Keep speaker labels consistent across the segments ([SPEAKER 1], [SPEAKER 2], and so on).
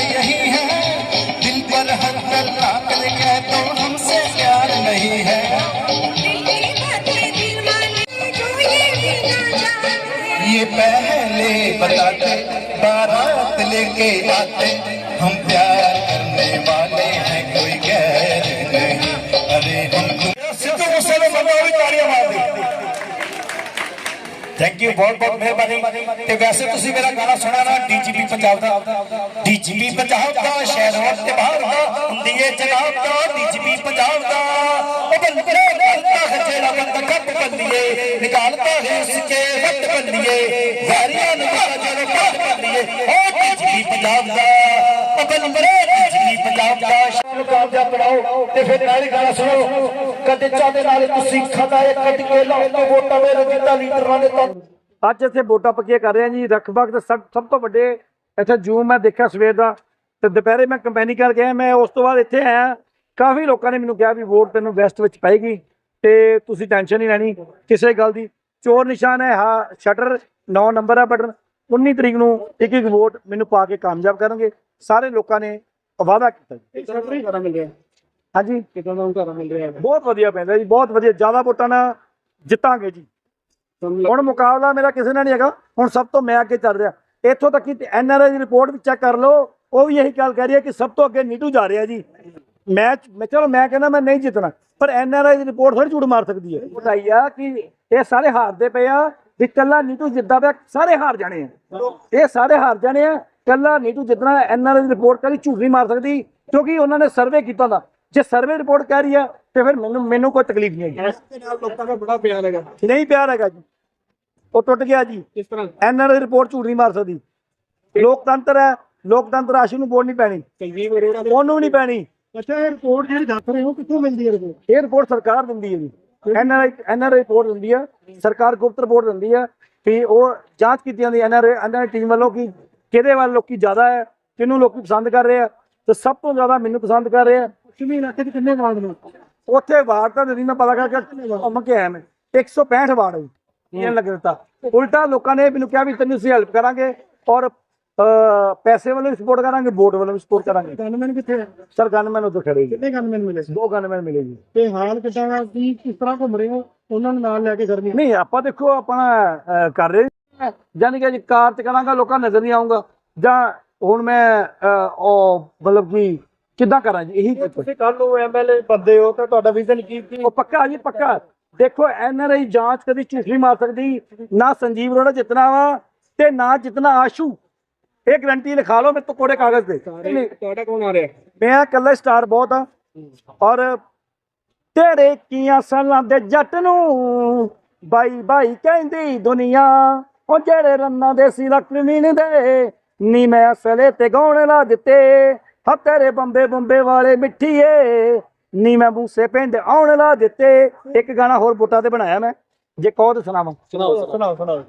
[SPEAKER 1] यही है दिल पर हर कर है तो हमसे प्यार नहीं है। ये पहले बताते बारात लेके आते हम प्यार ਥੈਂਕ ਯੂ ਬਹੁਤ ਬਹੁਤ ਮਿਹਰਬਾਨੀ। ਤੇ ਵੈਸੇ ਤੁਸੀਂ ਮੇਰਾ ਗਾਣਾ ਸੁਣਾ ਨਾ ਡੀਜੀਪੀ ਪੰਜਾਬ ਦਾ। ਡੀਜੀਪੀ ਪੰਜਾਬ ਦਾ ਸ਼ਹਿਰ ਤੇ ਬਾਹਰ ਦਾ ਹੁੰਦੀ ਏ ਜਨਾਬ ਦਾ ਡੀਜੀਪੀ ਪੰਜਾਬ ਦਾ। ਉਹ ਬੰਦੇ ਕਰਤਾ ਹੈ, ਜਿਹੜਾ ਬੰਦਾ ਕੱਪ ਬੰਦੀਏ ਨਿਕਾਲਤਾ ਹੈ ਉਸਕੇ ਵੱਟ ਬੰਦੀਏ ਯਾਰੀਆਂ ਨੂੰ ਬੜਾ ਜਦੋਂ ਕੱਪ ਬੰਦੀਏ ਉਹ ਡੀਜੀਪੀ ਪੰਜਾਬ ਦਾ, ਉਹ ਬੰਦੇ ਡੀਜੀਪੀ ਪੰਜਾਬ ਦਾ ਸ਼ਹਿਰ ਕਾਮਯਾਬ ਬਣਾਓ ਤੇ ਫਿਰ ਨਾਲ ਹੀ ਗਾਣਾ ਸੁਣੋ। ਕਦੇ ਚਾਹਦੇ ਨਾਲ ਤੁਸੀਂ ਖਾਦਾ ਇਹ ਕੱਢ ਕੇ ਲਾਓ ਤਾਂ ਵੋਟਾਂ ਮੇਰੇ ਜਿੱਦਾਂ ਲੀਡਰਾਂ ਨੇ ਤਾਂ
[SPEAKER 2] ਅੱਜ ਇੱਥੇ ਵੋਟਾਂ ਪੱਕੀਆਂ ਕਰ ਰਹੇ ਹਾਂ ਜੀ। ਰਖਬਗ ਦੇ ਸਭ ਸਭ ਤੋਂ ਵੱਡੇ ਇੱਥੇ ਜੂਮ ਮੈਂ ਦੇਖਿਆ ਸਵੇਰ ਦਾ। ਤੇ ਦੁਪਹਿਰੇ ਮੈਂ ਕੰਪੈਨੀ ਕਰ ਗਿਆ ਮੈਂ ਉਸ ਤੋਂ ਬਾਅਦ ਇੱਥੇ ਆਇਆ। ਕਾਫੀ ਲੋਕਾਂ ਨੇ ਮੈਨੂੰ ਕਿਹਾ ਵੀ ਵੋਟ ਤੈਨੂੰ ਵੈਸਟ ਵਿੱਚ ਪਾਏਗੀ। ਤੇ ਤੁਸੀਂ ਟੈਨਸ਼ਨ ਨਹੀਂ ਲੈਣੀ ਕਿਸੇ ਗੱਲ ਦੀ। ਚੋਰ ਨਿਸ਼ਾਨ ਹੈ, ਹਾਂ, ਸ਼ਟਰ 9 ਨੰਬਰ ਹੈ ਬਟਨ। 19 ਤਰੀਕ ਨੂੰ ਇੱਕ ਇੱਕ ਵੋਟ ਮੈਨੂੰ ਪਾ ਕੇ ਕਾਮਯਾਬ ਕਰਨਗੇ। ਸਾਰੇ ਲੋਕਾਂ ਨੇ ਵਾਅਦਾ ਕੀਤਾ ਜੀ।
[SPEAKER 3] ਘਰਾਂ ਮਿਲ ਰਿਹਾ
[SPEAKER 2] ਹਾਂਜੀ।
[SPEAKER 3] ਕਿਦਾਂ ਦਾ ਘਰਾਂ ਮਿਲ ਰਿਹਾ
[SPEAKER 2] ਬਹੁਤ ਵਧੀਆ ਪੈਂਦਾ ਜੀ ਬਹੁਤ ਵਧੀਆ। ਜ਼ਿਆਦਾ ਵੋਟਾਂ ਨਾਲ ਜਿੱਤਾਂਗੇ ਜੀ। ਹੁਣ ਮੁਕਾਬਲਾ ਮੇਰਾ ਕਿਸੇ ਨਾਲ ਨਹੀਂ ਹੈਗਾ। ਹੁਣ ਸਭ ਤੋਂ ਮੈਂ ਅੱਗੇ ਚੱਲ ਰਿਹਾ। ਇੱਥੋਂ ਤੱਕ ਕਿ ਐਨਆਰਆਈ ਦੀ ਰਿਪੋਰਟ ਵੀ ਚੈੱਕ ਕਰ ਲਓ। ਉਹ ਵੀ ਇਹੀ ਗੱਲ ਕਹਿ ਰਹੀ ਹੈ ਕਿ ਸਭ ਤੋਂ ਅੱਗੇ ਨੀਟੂ ਜਾ ਰਿਹਾ ਜੀ। ਮੈਚ ਮੈਂ ਚਲੋ ਮੈਂ ਕਹਿੰਦਾ ਮੈਂ ਨਹੀਂ ਜਿੱਤਣਾ ਪਰ ਐਨਆਰਆਈ ਦੀ ਰਿਪੋਰਟ ਥੋੜੀ ਝੂਠ ਮਾਰ ਸਕਦੀ ਹੈ। ਬਤਾਈ ਆ ਕਿ ਇਹ ਸਾਰੇ ਹਾਰਦੇ ਪਏ ਆ ਵੀ ਕੱਲਾ ਨੀਟੂ ਜਿੱਦਾਂ ਪਿਆ ਸਾਰੇ ਹਾਰ ਜਾਣੇ ਆ। ਇਹ ਸਾਰੇ ਹਾਰ ਜਾਣੇ ਆ। ਕੱਲਾ ਨੀਟੂ ਜਿੱਤਣਾ ਐਨਆਰਆਈ ਦੀ ਰਿਪੋਰਟ ਕਦੀ ਝੂਠ ਨਹੀਂ ਮਾਰ ਸਕਦੀ ਕਿਉਂਕਿ ਉਹਨਾਂ ਨੇ ਸਰਵੇ ਕੀਤਾ ਦਾ ਜੇ ਸਰਵੇ ਰਿਪੋਰਟ ਕਹਿ ਰਹੀ ਆ ਤੇ ਫਿਰ ਮੈਨੂੰ ਮੈਨੂੰ ਕੋਈ ਤਕਲੀਫ ਨਹੀਂ ਹੈਗੀ।
[SPEAKER 3] ਇਸ ਦੇ ਨਾਲ ਲੋਕਾਂ ਦਾ ਬੜਾ ਪਿਆਰ ਹੈਗਾ।
[SPEAKER 2] ਨਹੀਂ ਪਿਆਰ ਹੈਗਾ ਜੀ। ਉਹ ਟੁੱਟ ਗਿਆ ਜੀ।
[SPEAKER 3] ਕਿਸ ਤਰ੍ਹਾਂ?
[SPEAKER 2] ਐਨਆਰਆਈ ਰਿਪੋਰਟ ਝੂਠ ਨਹੀਂ ਮਾਰ ਸਕਦੀ। ਲੋਕਤੰਤਰ ਹੈ ਲੋਕਤੰਤਰ ਆਸ਼ੂ ਨੂੰ ਵੋਟ ਨਹੀਂ ਪੈਣੀ।
[SPEAKER 3] ਕਈ ਦੇ
[SPEAKER 2] ਉਹਨੂੰ ਨਹੀਂ ਪੈਣੀ।
[SPEAKER 3] ਅੱਛਾ ਇਹ ਰਿਪੋਰਟ ਜਿਹੜੀ ਦੱਸ ਰਹੇ ਹੋ ਕਿੱਥੋਂ ਮਿਲਦੀ ਹੈ ਰਿਪੋਰਟ
[SPEAKER 2] ਇਹ ਰਿਪੋਰਟ ਸਰਕਾਰ ਦਿੰਦੀ ਹੈ ਜੀ। ਐਨਆਰਆਈ ਐਨਆਰਆਈ ਰਿਪੋਰਟ ਦਿੰਦੀ ਹੈ ਸਰਕਾਰ ਗੁਪਤ ਰਿਪੋਰਟ ਦਿੰਦੀ ਹੈ ਕਿ ਉਹ ਜਾਂਚ ਕੀਤੀ ਜਾਂਦੀ ਐਨਆਰਆਈ ਐਨਆਰਆਈ ਟੀਮ ਵੱਲੋਂ ਕਿ ਕਿਹਦੇ ਵੱਲ ਲੋਕੀ ਜ਼ਿਆਦਾ ਹੈ ਕਿਹਨੂੰ ਲੋਕੀ ਪਸੰਦ ਕਰ ਰਹੇ ਆ ਤੇ ਸਭ ਤੋਂ ਜ਼ਿਆਦਾ ਮੈਨੂੰ ਪਸੰਦ ਕਰ ਰਹੇ ਆ।
[SPEAKER 3] ਇਲਾਕੇ ਚ ਕਿੰਨੇ ਵਾਰਡ ਨੇ?
[SPEAKER 2] ਉੱਥੇ ਵਾਰਡ ਤਾਂ ਨਹੀਂ ਮੈਂ ਪਤਾ ਕਰਕੇ ਅੰਮ ਕੇ ਆਇਆ ਮੈਂ। 165 ਵਾਰਡ ਹੈ ਜੀ। ਇਹ ਲੱਗ ਦਿੱਤਾ। ਉਲਟਾ ਲੋਕਾਂ ਨੇ ਮੈਨੂੰ ਕਿਹਾ ਵੀ ਤੈਨੂੰ ਅਸੀਂ ਹੈਲਪ ਕਰਾਂਗੇ ਔਰ ਪੈਸੇ ਵੱਲੋਂ ਵੀ ਸਪੋਰਟ ਕਰਾਂਗੇ ਵੋਟ ਵੱਲੋਂ ਵੀ ਸਪੋਰਟ ਕਰਾਂਗੇ।
[SPEAKER 3] ਗਨਮੈਨ ਕਿੱਥੇ ਹੈ
[SPEAKER 2] ਸਰ ਗਨਮੈਨ ਉਧਰ ਖੜੇ ਜੀ।
[SPEAKER 3] ਕਿੰਨੇ ਗਨਮੈਨ ਮਿਲੇ ਸੀ?
[SPEAKER 2] ਦੋ ਗਨਮੈਨ ਮਿਲੇ ਜੀ।
[SPEAKER 3] ਤੇ ਹਾਲ ਕਿੱਦਾਂ ਦਾ ਕੀ ਕਿਸ ਤਰ੍ਹਾਂ ਘੁੰਮ ਰਹੇ ਹੋ? ਉਹਨਾਂ ਨੂੰ ਨਾਲ ਲੈ ਕੇ ਗਰਮੀ
[SPEAKER 2] ਨਹੀਂ ਆਪਾਂ ਦੇਖੋ ਆਪਣਾ ਕਰ ਰਹੇ। ਯਾਨੀ ਕਿ ਜੀ ਕਾਰ ਤੇ ਕਰਾਂਗਾ ਲੋਕਾਂ ਨਜ਼ਰ ਨਹੀਂ ਆਉਂਗਾ ਜਾਂ ਹੁਣ ਮੈਂ ਉਹ ਮਤਲਬ ਕਿ ਕਿੱਦਾਂ ਕਰਾਂ ਜੀ? ਇਹੀ
[SPEAKER 3] ਤੁਸੀਂ ਕੱਲ ਨੂੰ ਐਮਐਲਏ ਬੰਦੇ ਹੋ ਤਾਂ ਤੁਹਾਡਾ ਵਿਜ਼ਨ ਕੀ ਕੀ
[SPEAKER 2] ਉਹ ਪੱਕਾ ਜੀ ਪੱਕਾ। ਦੇਖੋ ਐਨਆਰਆਈ ਜਾਂਚ ਕਦੀ ਝੂਠ ਨਹੀਂ ਮਾਰ ਸਕਦੀ ਨਾ ਸੰਜੀਵ ਅਰੋੜਾ ਜਿੱਤਣਾ ਵਾ ਤੇ ਨਾ ਜਿੱਤਣਾ ਆਸ਼ੂ। ਇਹ ਗਰੰਟੀ ਲਿਖਾ ਲਓ ਮੇਰੇ ਤੋਂ ਕੋੜੇ ਕਾਗਜ਼ ਤੇ।
[SPEAKER 3] ਤੁਹਾਡਾ ਕੌਣ ਆ ਰਿਹਾ?
[SPEAKER 2] ਮੈਂ ਇਕੱਲਾ ਸਟਾਰ ਬਹੁਤ ਆ। ਔਰ ਤੇਰੇ ਕੀਆਂ ਸਾਲਾਂ ਦੇ ਜੱਟ ਨੂੰ ਬਾਈ ਬਾਈ ਕਹਿੰਦੀ ਦੁਨੀਆ। ਉਹ ਜਿਹੜੇ ਰੰਨਾਂ ਦੇ ਸੀ ਲక్ష్ਮੀਨ ਦੇ ਨੀ ਮੈਂ ਅਸਲੇ ਤੇ ਗਾਉਣ ਲਾ ਦਿੱਤੇ। ਹਾ ਤੇਰੇ ਬੰਬੇ ਬੰਬੇ ਵਾਲੇ ਮਿੱਠੀਏ ਨੀ ਮੈਂ ਮੂਸੇ ਪਿੰਡ ਆਉਣ ਲਾ ਦਿੱਤੇ। ਇੱਕ ਗਾਣਾ ਹੋਰ ਬੁੱਟਾ ਤੇ ਬਣਾਇਆ ਮੈਂ ਜੇ ਕਹੋ ਤਾਂ ਸੁਣਾਵਾਂ।
[SPEAKER 3] ਸੁਣਾਓ ਸੁਣਾਓ। ਸੁਣਾਓ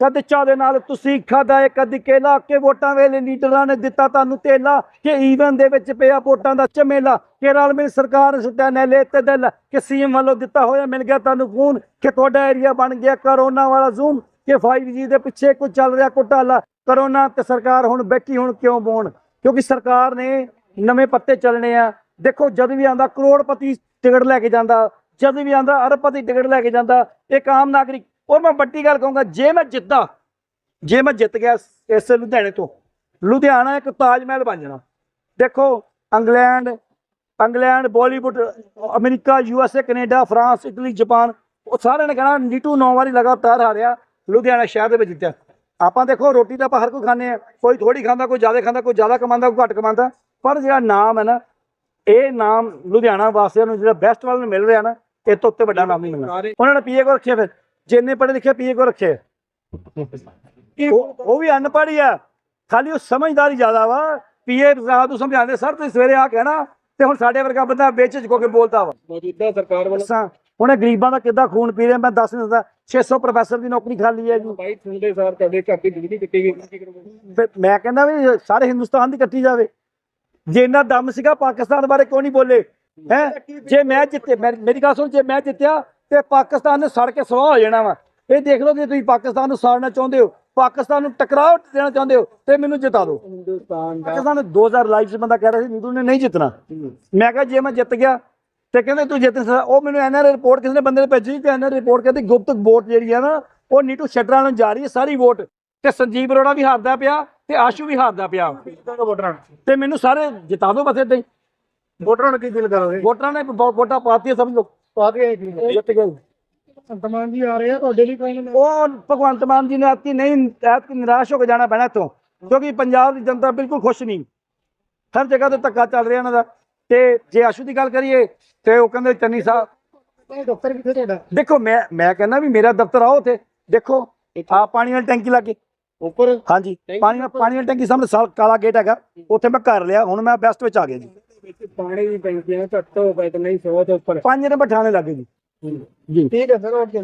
[SPEAKER 2] ਕਦ ਚਾਹ ਦੇ ਨਾਲ ਤੁਸੀਂ ਖਾਦਾ ਏ ਕਦ ਕੇਲਾ ਕੇ ਵੋਟਾਂ ਵੇਲੇ ਲੀਡਰਾਂ ਨੇ ਦਿੱਤਾ ਤੁਹਾਨੂੰ ਤੇਲਾ। ਕਿ ਈਵਨ ਦੇ ਵਿੱਚ ਪਿਆ ਵੋਟਾਂ ਦਾ ਚਮੇਲਾ ਕਿ ਰਲ ਮਿਲ ਸਰਕਾਰ ਨੇ ਸੁੱਟਿਆ ਨੈਲੇ ਤੇ ਦਿਲ। ਕਿ ਸੀਐਮ ਵੱਲੋਂ ਦਿੱਤਾ ਹੋਇਆ ਮਿਲ ਗਿਆ ਤੁਹਾਨੂੰ ਫੋਨ ਕਿ ਤੁਹਾਡਾ ਏਰੀਆ ਬਣ ਗਿਆ ਕਰੋਨਾ ਵਾਲਾ ਜ਼ੂਮ। ਕਿ 5G ਦੇ ਪਿੱਛੇ ਕੁਝ ਚੱਲ ਰਿਹਾ ਘੁਟਾਲਾ ਕਰੋਨਾ ਤੇ ਸਰਕਾਰ ਹੁਣ ਬੈਠੀ ਹੁਣ ਕਿਉਂ ਬੋਣ? ਕਿਉਂਕਿ ਸਰਕਾਰ ਨੇ ਨਵੇਂ ਪੱਤੇ ਚੱਲਣੇ ਆ। ਦੇਖੋ, ਜਦ ਵੀ ਆਂਦਾ ਕਰੋੜਪਤੀ ਟਿਕਟ ਲੈ ਕੇ ਜਾਂਦਾ, ਜਦ ਵੀ ਆਂਦਾ ਅਰਬਪਤੀ ਟਿਕਟ ਲੈ ਕੇ ਜਾਂਦਾ, ਇੱਕ ਆਮ ਨਾਗਰਿਕ, ਔਰ ਮੈਂ ਵੱਡੀ ਗੱਲ ਕਹੂੰਗਾ, ਜੇ ਮੈਂ ਜਿੱਤਾਂ, ਜੇ ਮੈਂ ਜਿੱਤ ਗਿਆ ਇਸ ਲੁਧਿਆਣੇ ਤੋਂ, ਲੁਧਿਆਣਾ ਇੱਕ ਤਾਜ ਮਹਿਲ ਬਣ ਜਾਣਾ। ਦੇਖੋ, England England, Bollywood, America, U S A, Canada, France, Italy, Japan, ਉਹ ਸਾਰਿਆਂ ਨੇ ਕਹਿਣਾ, ਨੀਟੂ ਨੌ ਵਾਰੀ ਲਗਾਤਾਰ ਹਾਰਿਆ। ਲੁਧਿਆਣਾ ਸ਼ਹਿਰ ਦੇ ਵਿੱਚ ਜਿੱਤਿਆ। ਆਪਾਂ ਦੇਖੋ ਰੋਟੀ ਤਾਂ ਆਪਾਂ ਹਰ ਕੋਈ ਖਾਂਦੇ ਆ ਕੋਈ ਥੋੜੀ ਖਾਂਦਾ ਕੋਈ ਜ਼ਿਆਦਾ ਖਾਂਦਾ ਕੋਈ ਜ਼ਿਆਦਾ ਕਮਾਉਂਦਾ ਕੋਈ ਘੱਟ ਕਮਾਉਂਦਾ ਪਰ ਜਿਹੜਾ ਨਾਮ ਹੈ ਨਾ ਇਹ ਨਾਮ ਲੁਧਿਆਣਾ ਵਾਸੀਆਂ ਨੂੰ ਜਿਹੜਾ ਬੈਸਟ ਵਾਲ ਨੂੰ ਮਿਲ ਰਿਹਾ ਨਾ ਇਹ ਤੋਂ ਉੱਤੇ ਵੱਡਾ ਨਾਮ ਨਹੀਂ ਮਿਲਣਾ। ਉਹਨਾਂ ਨੇ ਪੀਏ ਕੋ ਰੱਖਿਆ ਫਿਰ। ਜਿੰਨੇ ਪੜ੍ਹੇ ਲਿਖੇ ਪੀਏ ਕੋ ਰੱਖੇ। ਉਹ ਵੀ ਅਨਪੜ੍ਹ ਹੀ ਆ। ਖਾਲੀ ਉਹ ਸਮਝਦਾਰੀ ਜ਼ਿਆਦਾ ਵਾ। ਪੀਏ ਸਾਹਿਬ ਨੂੰ ਸਮਝਾਉਂਦੇ ਸਰ ਤੁਸੀਂ ਸਵੇਰੇ ਆ ਕਹਿਣਾ ਤੇ ਹੁਣ ਸਾਡੇ ਵਰਗਾ ਬੰਦਾ ਵਿੱਚ ਝੁਕੋ ਕੇ ਬੋਲਦਾ ਵਾ।
[SPEAKER 3] ਮੌਜੂਦਾ ਸਰਕਾਰ ਵੱਲੋਂ
[SPEAKER 2] ਹੁਣ ਇਹ ਗਰੀਬਾਂ ਦਾ ਕਿੱਦਾਂ ਖੂਨ ਪੀ ਰਿਹਾ? ਮੈਂ ਦੱਸ ਨਹੀਂ ਦਿੰਦਾ 600 ਪ੍ਰੋਫੈਸਰ ਦੀ ਨੌਕਰੀ ਖਾਲੀ ਹੈ ਜੀ।
[SPEAKER 3] ਬਾਈ ਸੁਣਦੇ ਸਾਰ ਤੁਹਾਡੇ ਘਰ ਦੀ ਬਿਜਲੀ ਕੱਟੀ ਗਈ।
[SPEAKER 2] ਮੈਂ ਕਹਿੰਦਾ ਵੀ ਸਾਰੇ ਹਿੰਦੁਸਤਾਨ ਦੀ ਕੱਟੀ ਜਾਵੇ। ਜੇ ਇੰਨਾ ਦਮ ਸੀਗਾ ਪਾਕਿਸਤਾਨ ਬਾਰੇ ਕਿਉਂ ਨਹੀਂ ਬੋਲੇ। ਹੈ? ਜੇ ਮੈਂ ਜਿੱਤੇ ਮੇਰੀ ਗੱਲ ਸੁਣ ਜੇ ਮੈਂ ਜਿੱਤਿਆ ਤੇ ਪਾਕਿਸਤਾਨ ਨੇ ਸੜ ਕੇ ਸਵਾਹ ਹੋ ਜਾਣਾ ਵਾ। ਇਹ ਦੇਖ ਲਓ ਜੇ ਤੁਸੀਂ ਪਾਕਿਸਤਾਨ ਨੂੰ ਸਾੜਨਾ ਚਾਹੁੰਦੇ ਹੋ। ਪਾਕਿਸਤਾਨ ਨੂੰ ਟਕਰਾਓ ਦੇਣਾ ਚਾਹੁੰਦੇ ਹੋ ਤੇ ਮੈਨੂੰ ਜਿਤਾ ਦਿਓ।
[SPEAKER 3] ਹਿੰਦੁਸਤਾਨ ਦਾ
[SPEAKER 2] ਪਾਕਿਸਤਾਨ ਨੇ 2000 ਲਾਈਵ ਚ ਬੰਦਾ ਕਹਿ ਰਿਹਾ ਸੀ ਨੀਟੂ ਨੇ ਨਹੀਂ ਜਿੱਤਣਾ। ਮੈਂ ਕਿਹਾ ਜੇ ਮੈਂ ਜਿੱਤ ਗਿਆ ਤੇ ਕਹਿੰਦੇ ਤੂੰ ਜਿੱਤ ਸਕਦਾ ਉਹ ਮੈਨੂੰ ਐਨਆਰ ਰਿਪੋਰਟ ਕਿਸੇ ਨੇ ਬੰਦੇ ਨੇ ਭੇਜੀ ਤੇ ਐਨਆਰ ਰਿਪੋਰਟ ਕਹਿੰਦੀ ਗੁਪਤ ਵੋਟ ਜਿਹੜੀ ਆ ਨਾ ਉਹ ਨੀਟੂ ਸ਼ਟਰਾਂ ਨੂੰ ਜਾ ਰਹੀ ਹੈ ਸਾਰੀ ਵੋਟ ਤੇ ਸੰਜੀਵ ਅਰੋੜਾ ਵੀ ਹਾਰਦਾ ਪਿਆ ਤੇ ਆਸ਼ੂ ਵੀ ਹਾਰਦਾ ਪਿਆ।
[SPEAKER 3] ਵੋਟਰਾਂ
[SPEAKER 2] ਤੇ ਮੈਨੂੰ ਸਾਰੇ ਜਿਤਾ ਦਿਓ ਬਸ ਏਦਾਂ ਹੀ।
[SPEAKER 3] ਵੋਟਰਾਂ ਨੂੰ ਕੀ ਦਿਲ ਕਰੋਗੇ?
[SPEAKER 2] ਵੋਟਰਾਂ ਨੇ ਬਹੁਤ ਵੋਟਾਂ ਪਾਤੀਆਂ ਸਭ ਲੋਕ
[SPEAKER 3] ਪਾ ਕੇ
[SPEAKER 2] ਜਿੱਤ ਗਏ।
[SPEAKER 3] ਸੰਤਮਾਨ ਜੀ ਆ ਰਹੇ ਆ ਤੁਹਾਡੇ ਲਈ ਕੋਈ ਨਹੀਂ।
[SPEAKER 2] ਉਹ ਭਗਵੰਤ ਮਾਨ ਜੀ ਨੇ ਐਤਕੀ ਨਹੀਂ ਐਤਕੀ ਨਿਰਾਸ਼ ਹੋ ਕੇ ਜਾਣਾ ਪੈਣਾ ਇੱਥੋਂ। ਕਿਉਂਕਿ ਪੰਜਾਬ ਦੀ ਜਨਤਾ ਬਿਲਕੁਲ ਖੁਸ਼ ਨਹੀਂ। ਹਰ ਜਗ੍ਹਾ ਤੇ ਧੱਕਾ ਚੱਲ ਰਿਹਾ ਇਹਨਾਂ ਦਾ। ਤੇ ਜੇ ਆਸ਼ੂ ਦੀ ਗੱਲ ਕਰੀਏ ਤੇ ਉਹ ਕਹਿੰਦੇ ਚੰਨੀ ਸਾਹਿਬ
[SPEAKER 3] ਦਫ਼ਤਰ ਕਿੱਥੇ ਤੁਹਾਡਾ?
[SPEAKER 2] ਦੇਖੋ ਮੈਂ ਮੈਂ ਕਹਿੰਦਾ ਵੀ ਮੇਰਾ ਦਫ਼ਤਰ ਆਓ ਉੱਥੇ। ਦੇਖੋ ਆ ਪਾਣੀ ਵਾਲੀ ਟੈਂਕੀ ਲੱਗੇ।
[SPEAKER 3] ਉੱਪਰ?
[SPEAKER 2] ਹਾਂਜੀ ਪਾਣੀ ਵਾਲੀ- ਪਾਣੀ ਵਾਲੀ ਟੈਂਕੀ ਸਾਹਮਣੇ ਸਾਲ ਕਾਲਾ ਗੇਟ ਹੈਗਾ। ਉੱਥੇ ਮੈਂ ਕਰ ਲਿਆ ਹੁਣ ਮੈਂ ਬੈਸਟ ਵਿੱਚ ਆ ਗਿਆ ਜੀ।
[SPEAKER 3] ਪਾਣੀ ਦੀ ਟੈਂਕੀਆਂ ਘੱਟ ਤਾਂ ਨਹੀਂ ਸੌ ਤੋਂ ਉੱਪਰ।
[SPEAKER 2] ਪੰਜ ਨੰਬਰ ਠਾਣੇ ਲੱਗੇ ਜੀ। ਜੀ।
[SPEAKER 3] ਠੀਕ ਹੈ ਸਰ ਓਕੇ।